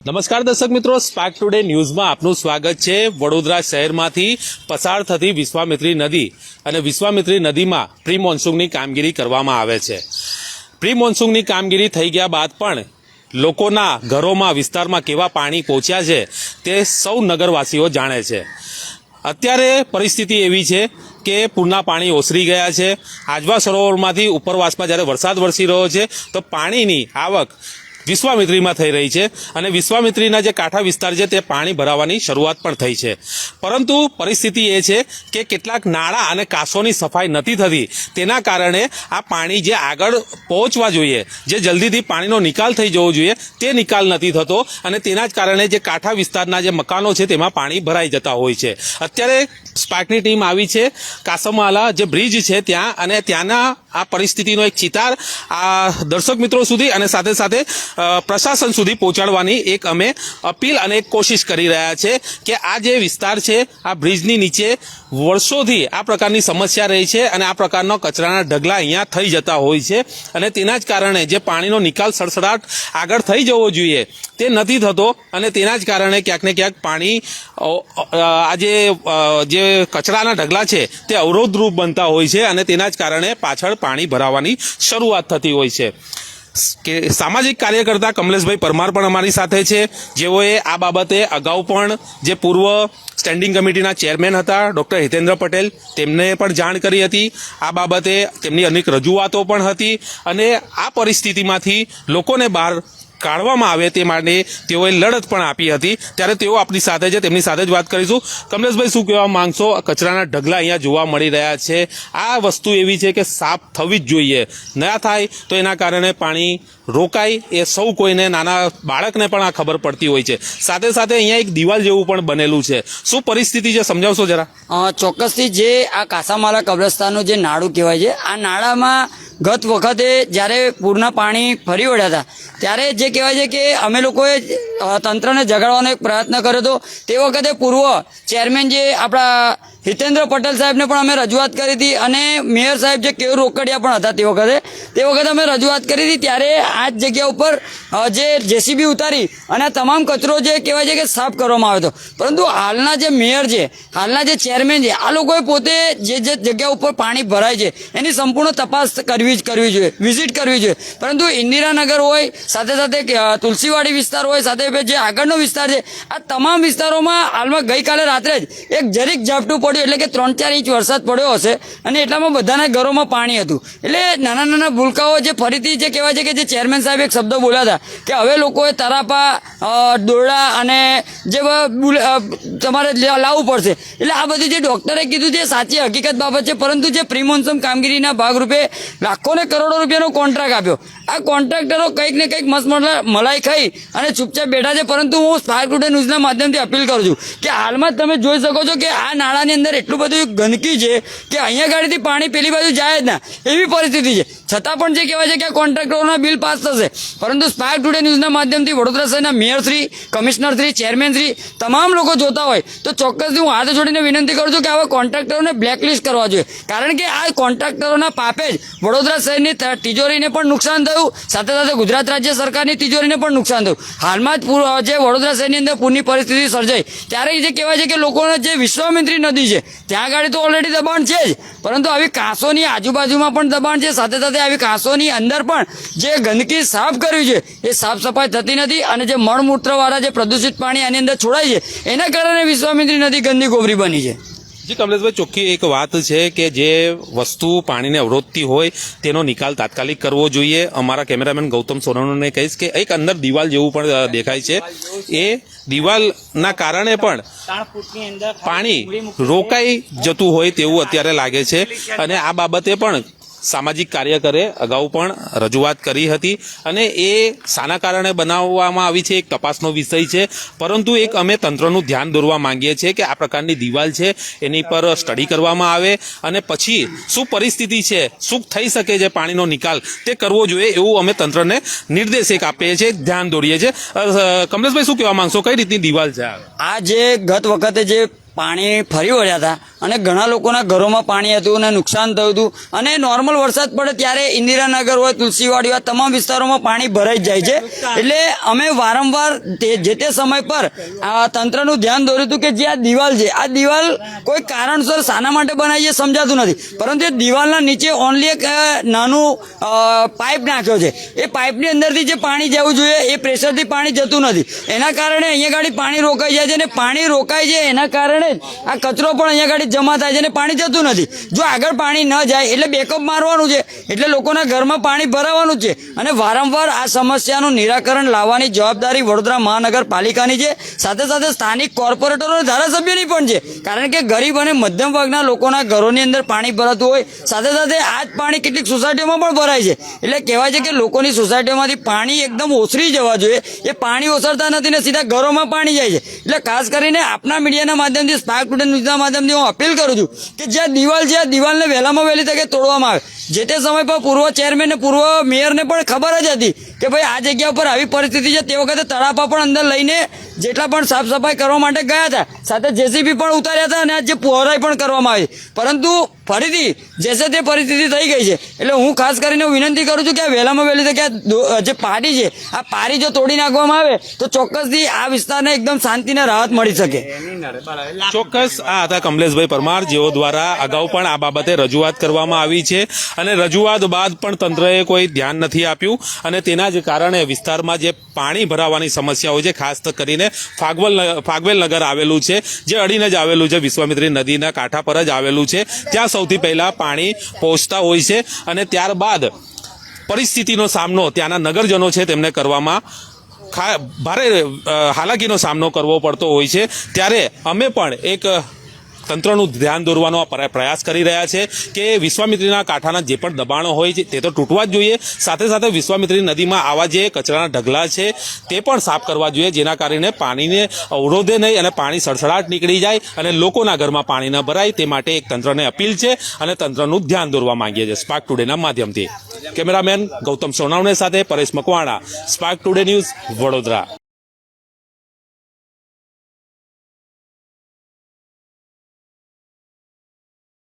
નમસ્કાર દર્શક મિત્રો સ્પાર્ક ટુડે ન્યૂઝમાં આપનું સ્વાગત છે. વડોદરા શહેરમાંથી પસાર થતી વિશ્વામિત્રી નદી અને વિશ્વામિત્રી નદીમાં પ્રી મોન્સૂનની કામગીરી કરવામાં આવે છે. પ્રી મોન્સૂનની કામગીરી થઈ ગયા બાદ પણ લોકોના ઘરોમાં, વિસ્તારમાં કેવા પાણી પહોંચ્યા છે તે સૌ નગરવાસીઓ જાણે છે. અત્યારે પરિસ્થિતિ એવી છે કે પૂરના પાણી ઓસરી ગયા છે. આજવા સરોવરમાંથી ઉપરવાસમાં જ્યારે વરસાદ વરસી રહ્યો છે, તો પાણીની આવક વિશ્વામિત્રીમાં થઈ રહી છે અને વિશ્વામિત્રીના જે કાંઠા વિસ્તાર છે તે પાણી ભરાવાની શરૂઆત પણ થઈ છે. પરંતુ પરિસ્થિતિ એ છે કે કેટલાક નાળા અને કાંસોની સફાઈ નથી થતી. તેના કારણે આ પાણી જે આગળ પહોંચવા જોઈએ, જે જલ્દીથી પાણીનો નિકાલ થઈ જવો જોઈએ, તે નિકાલ નથી થતો અને તેના જ કારણે જે કાંઠા વિસ્તારના જે મકાનો છે તેમાં પાણી ભરાઈ જતા હોય છે. અત્યારે સ્પાર્કની ટીમ આવી છે. કાસમાલા જે બ્રિજ છે ત્યાં અને ત્યાંના આ પરિસ્થિતિનો એક ચિતાર આ દર્શક મિત્રો સુધી અને સાથે સાથે પ્રશાસન સુધી પહોંચાડવાની એક અમે અપીલ અને એક કોશિશ કરી રહ્યા છે કે આ જે વિસ્તાર છે, આ બ્રિજની નીચે વર્ષોથી આ પ્રકારની સમસ્યા રહી છે અને આ પ્રકારનો કચરાના ઢગલા અહીંયા થઈ જતા હોય છે. અને તેના જ કારણે જે પાણીનો નિકાલ સડસડાટ આગળ થઈ જવો જોઈએ તે નથી થતો. અને તેના જ કારણે ક્યાંક ને ક્યાંક પાણી અ, અ, આ જે જે કચરાના ઢગલા છે તે અવરોધરૂપ બનતા હોય છે અને તેના જ કારણે પાછળ પાણી ભરાવાની શરૂઆત થતી હોય છે. કે સામાજિક કાર્યકર્તા કમલેશભાઈ પરમાર પણ અમારી સાથે છે. જેઓએ આ બાબતે અગાઉ પણ જે પૂર્વ સ્ટેન્ડિંગ કમિટીના ચેરમેન હતા, ડોક્ટર હિતેન્દ્ર પટેલ. તેમને પણ જાણ કરી હતી. આ બાબતે તેમની અનેક રજૂઆતો પણ હતી અને આ પરિસ્થિતિમાંથી લોકોને બહાર કાઢવામાં આવે તે માટે તેઓએ લડત પણ આપી હતી. ત્યારે તેઓ આપણી સાથે છે, તેમની સાથે જ વાત કરીશું. કમલેશભાઈ, શું કહેવા માંગશો? કચરાના ઢગલા અહીંયા જોવા મળી રહ્યા છે. આ વસ્તુ એવી છે કે સાફ થવી જ જોઈએ. ના થાય તો એના કારણે પાણી રોકાય. એ સૌ કોઈને, નાના બાળકને પણ આ ખબર પડતી હોય છે. સાથે સાથે અહીંયા એક દિવાલ જેવું પણ બનેલું છે. શું પરિસ્થિતિ છે, સમજાવશો જરા? ચોક્કસથી જે આ કાસામાલા કબ્રસ્તાનનું જે નાળું કહેવાય છે, આ નાળામાં ગત વખતે જ્યારે પૂરના પાણી ફરી વળ્યા હતા, ત્યારે જે કહેવાય છે કે અમે લોકોએ તંત્રને જગાડવાનો એક પ્રયત્ન કર્યો હતો. તે વખતે પૂર્વ ચેરમેન જે આપણા હિતેન્દ્ર પટેલ સાહેબને પણ અમે રજૂઆત કરી હતી અને મેયર સાહેબ જે કેવું રોકડિયા પણ હતા તે વખતે તે વખતે અમે રજૂઆત કરી હતી. ત્યારે આ જ જગ્યા ઉપર જે જેસીબી ઉતારી અને તમામ કચરો જે કહેવાય છે કે સાફ કરવામાં આવ્યો હતો. પરંતુ હાલના જે મેયર છે, હાલના જે ચેરમેન છે, આ લોકોએ પોતે જે જે જગ્યા ઉપર પાણી ભરાય છે, એની સંપૂર્ણ તપાસ કરવી જ કરવી જોઈએ વિઝિટ કરવી જોઈએ. પરંતુ ઇન્દિરાનગર હોય, સાથે સાથે તુલસીવાડી વિસ્તાર હોય, સાથે જે આગળનો વિસ્તાર છે, આ તમામ વિસ્તારોમાં હાલમાં ગઈકાલે રાત્રે જ એક જરીક ઝાપટું પડ્યું, એટલે કે ત્રણ ચાર ઇંચ વરસાદ પડ્યો હશે અને એટલામાં બધાના ઘરોમાં પાણી હતું. એટલે નાના નાના ભૂલકાઓ જે ફરીથી જે કહેવાય છે કે જે ચેરમેન સાહેબ એક શબ્દ બોલ્યા હતા, કે હવે લોકોએ તરાપા દોરડા અને જે તમારે લાવવું પડશે. એટલે આ બધું જે ડૉક્ટરે કીધું છે, સાચી હકીકત બાબત છે, પરંતુ જે પ્રિમોન્સમ કામગીરીના ભાગરૂપે લાખો ને કરોડો રૂપિયાનો કોન્ટ્રાક્ટ આપ્યો. આ કોન્ટ્રાક્ટરો કંઈક ને કંઈક મસ્ત મલા- મલાઈ ખાઈ અને ચૂપચાપ બેઠા છે. પરંતુ હું સ્પાર્ક ટુડે ન્યૂઝના માધ્યમથી અપીલ કરું છું કે હાલમાં તમે જોઈ શકો છો કે આ નાળાની અંદર એટલું બધું ગંદકી છે કે અહીંયા ગાડીથી પાણી પેલી બાજુ જાય જ ના. એવી પરિસ્થિતિ છે. છતાં પણ જે કહેવાય છે કે કોન્ટ્રાક્ટરોના બિલ પાસ થશે. પરંતુ સ્પાર્ક ટુડે ન્યૂઝના માધ્યમથી વડોદરા શહેરના mayor Shri commissioner Shri chairman Shri તમામ લોકો જોતા હોય. તો ચોક્કસથી હું હાથ જોડીને વિનંતી કરું છું કે આવા કોન્ટ્રાક્ટરોને બ્લેકલિસ્ટ કરવા જોઈએ. કારણ કે આ કોન્ટ્રાક્ટરોના પાપે જ વડોદરા શહેરની તિજોરીને પણ નુકસાન થયું. સાથે સાથે ગુજરાત રાજ્ય સરકારની તિજોરીને પણ નુકસાન થયું. હાલમાં જ જે વડોદરા શહેરની અંદર પૂરની પરિસ્થિતિ સર્જાઈ. ત્યારે જે કહેવાય છે કે લોકોને જે વિશ્વામિત્રી નદી છે, ત્યાં આગળ તો ઓલરેડી દબાણ છે જ. પરંતુ આવી કાંસોની આજુબાજુમાં પણ દબાણ છે. સાથે સાથે આવી કાંસોની અંદર પણ જે ગંદકી સાફ કરવી છે, એ સાફ સફાઈ થતી નથી અને જે મળમૂત્રવાળા જે પ્રદૂષિત પાણી આની અંદર છોડાય છે, એના કારણે વિશ્વામિત્રી નદી ગંદી ગોબરી બની છે. કમલેશભાઈ, ચોખ્ખી એક વાત છે કે જે વસ્તુ પાણીને અવરોધતી હોય, તેનો નિકાલ તાત્કાલિક કરવો જોઈએ. અમારા કેમેરામેન ગૌતમ સોનવણને કહીશ કે એક અંદર દિવાલ જેવું પણ દેખાય છે. એ દિવાલના કારણે પણ પાણી રોકાઈ જતું હોય તેવું અત્યારે લાગે છે. અને આ બાબતે પણ સામાજિક કાર્યકરે અગાઉ પણ રજૂઆત કરી હતી અને એ શાના કારણે બનાવવામાં આવી છે, એક તપાસનો વિષય છે. પરંતુ એક અમે તંત્રનું ધ્યાન દોરવા માંગીએ છીએ કે આ પ્રકારની દિવાલ છે, એની પર સ્ટડી કરવામાં આવે અને પછી શું પરિસ્થિતિ છે, શું થઈ શકે છે પાણીનો નિકાલ, તે કરવો જોઈએ એવું અમે તંત્રને નિર્દેશ એક આપીએ છીએ, ધ્યાન દોરીએ છીએ. કમલેશભાઈ શું કહેવા માંગશો? કઈ રીતની દિવાલ છે આ જે ગત વખતે જે પાણી ફરી વળ્યા હતા અને ઘણા લોકોના ઘરોમાં પાણી હતું અને નુકસાન થયું હતું. અને નોર્મલ વરસાદ પડે ત્યારે ઇન્દિરાનગર હોય, તુલસીવાડી હોય, તમામ વિસ્તારોમાં પાણી ભરાઈ જાય છે. એટલે અમે વારંવાર જે તે સમય પર આ તંત્રનું ધ્યાન દોર્યું હતું કે જે આ દિવાલ છે, આ દિવાલ કોઈ કારણસર શાના માટે બનાવી છે સમજાતું નથી. પરંતુ એ દિવાલના નીચે ઓનલી એક નાનું પાઇપ નાખ્યો છે. એ પાઇપની અંદરથી જે પાણી જવું જોઈએ એ પ્રેશરથી પાણી જતું નથી. એના કારણે અહીંયા ગાડી પાણી રોકાઈ જાય છે અને પાણી રોકાય છે એના કારણે આ કચરો પણ અહીંયા ગાડી જમા થાય છે અને પાણી જતું નથી. જો આગળ પાણી ન જાય એટલે બેકઅપ મારવાનું છે. એટલે લોકોના ઘરમાં પાણી ભરાવાનું છે. અને વારંવાર આ સમસ્યાનું નિરાકરણ લાવવાની જવાબદારી વડોદરા મહાનગરપાલિકાની છે. સાથે સાથે સ્થાનિક કોર્પોરેટરો અને ધારાસભ્યોની પણ છે. કારણ કે ગરીબ અને મધ્યમ વર્ગના લોકોના ઘરોની અંદર પાણી ભરાતું હોય, સાથે સાથે આ જ પાણી કેટલીક સોસાયટીઓમાં પણ ભરાય છે. એટલે કહેવાય છે કે લોકોની સોસાયટીઓમાંથી પાણી એકદમ ઓસરી જવા જોઈએ. એ પાણી ઓસરતા નથી ને સીધા ઘરોમાં પાણી જાય છે. એટલે ખાસ કરીને આપના મીડિયાના માધ્યમથી સ્પાર્ક ટુડે ન્યૂઝના માધ્યમથી હું અપીલ કરું છું કે જ્યાં દિવાલ છે દિવાલને વહેલામાં વહેલી તકે તોડવામાં આવે. જે તે સમય પર પૂર્વ ચેરમેન પૂર્વ મેયરને પણ ખબર જ હતી કે ભાઈ આ જગ્યા ઉપર આવી પરિસ્થિતિ છે. તે વખતે તળાપા પણ અંદર લઈને જેટલા પણ સાફ સફાઈ કરવા માટે ગયા હતા, સાથે જેસીબી પણ ઉતાર્યા હતા અને આ જે પહોરાઈ પણ કરવામાં આવી. પરંતુ ફરીથી જેસે તે પરિસ્થિતિ થઈ ગઈ છે. એટલે હું ખાસ કરીને વિનંતી કરું છું કે આ વહેલામાં વહેલી તકે જે પારી છે, આ પારી જો તોડી નાખવામાં આવે, તો ચોક્કસથી આ વિસ્તારને એકદમ શાંતિને રાહત મળી શકે. ચોક્કસ આ હતા કમલેશભાઈ પરમાર, જેઓ દ્વારા અગાઉ પણ આ બાબતે રજૂઆત કરવામાં આવી છે. અને રજૂઆત બાદ પણ તંત્રએ કોઈ ધ્યાન નથી આપ્યું. અને તેના જ કારણે વિસ્તારમાં જે પાણી ભરાવાની સમસ્યા હોય છે, ખાસ તો કરીને ફાગવલ ફાગવેલ નગર આવેલું છે, જે અડીને જ આવેલું છે, વિશ્વામિત્રી નદીના કાંઠા પર જ આવેલું છે. ત્યાં સૌથી પહેલા પાણી પહોંચતા હોય છે અને ત્યારબાદ પરિસ્થિતિનો સામનો ત્યાંના નગરજનો છે તેમને કરવામાં ભારે હાલાકીનો સામનો કરવો પડતો હોય છે. ત્યારે અમે પણ એક તંત્રનું ધ્યાન દોરવાનો પ્રયાસ કરી રહ્યા છે કે વિશ્વામિત્રીના કાંઠાના જે પણ દબાણો હોય છે તે તો તૂટવા જ જોઈએ. સાથે સાથે વિશ્વામિત્રી નદીમાં આવા જે કચરાના ઢગલા છે તે પણ સાફ કરવા જોઈએ, જેના કારણે પાણીને અવરોધે નહીં અને પાણી સડસડાટ નીકળી જાય અને લોકોના ઘરમાં પાણી ન ભરાય. તે માટે એક તંત્રને અપીલ છે અને તંત્રનું ધ્યાન દોરવા માંગીએ છીએ. સ્પાર્ક ટુડેના માધ્યમથી. કેમેરામેન ગૌતમ સોનાવણે સાથે Paresh Makwana. Spark Today News Vadodara.